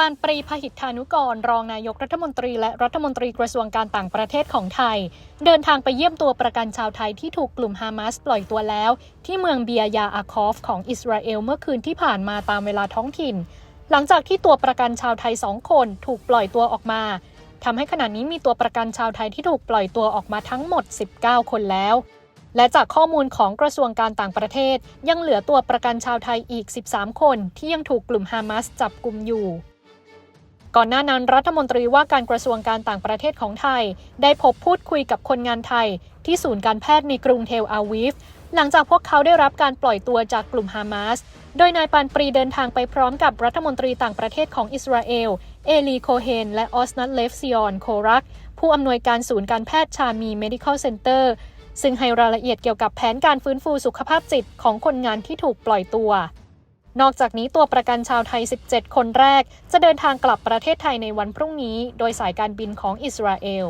ปานปรีพหิทธานุกร รองนายกรัฐมนตรีและรัฐมนตรีกระทรวงการต่างประเทศของไทย เดินทางไปเยี่ยมตัวประกันชาวไทยที่ถูกกลุ่มฮามาสปล่อยตัวแล้ว ที่เมืองเบียยาอาคอฟของอิสราเอลเมื่อคืนที่ผ่านมาตามเวลาท้องถิ่น หลังจากที่ตัวประกันชาวไทยสองคนถูกปล่อยตัวออกมาทำให้ขณะนี้มีตัวประกันชาวไทยที่ถูกปล่อยตัวออกมาทั้งหมด 19 คนแล้วและจากข้อมูลของกระทรวงการต่างประเทศ ยังเหลือตัวประกันชาวไทยอีก 13 คนที่ยังถูกกลุ่มฮามาสจับกลุ่มอยู่ ก่อนหน้านั้นรัฐมนตรีว่าการกระทรวงการต่างประเทศของไทย ได้พบพูดคุยกับคนงานไทย ที่ศูนย์การแพทย์ในกรุงเทลอาวีฟหลังจากพวกเขาได้รับการปล่อยตัวจากกลุ่มฮามาส โดยนายปานปรีเดินทางไปพร้อมกับรัฐมนตรีต่างประเทศของอิสราเอล เอลีโคเฮน และออสนัทเลฟซิออน โครัก ผู้อำนวยการศูนย์การแพทย์ชามี Medical Center ซึ่งให้รายละเอียดเกี่ยวกับแผนการฟื้นฟูสุขภาพจิตของคนงานที่ถูกปล่อยตัว นอกจากนี้ตัวประกันชาวไทย 17 คนแรก จะเดินทางกลับประเทศไทยในวันพรุ่งนี้ โดยสายการบินของอิสราเอล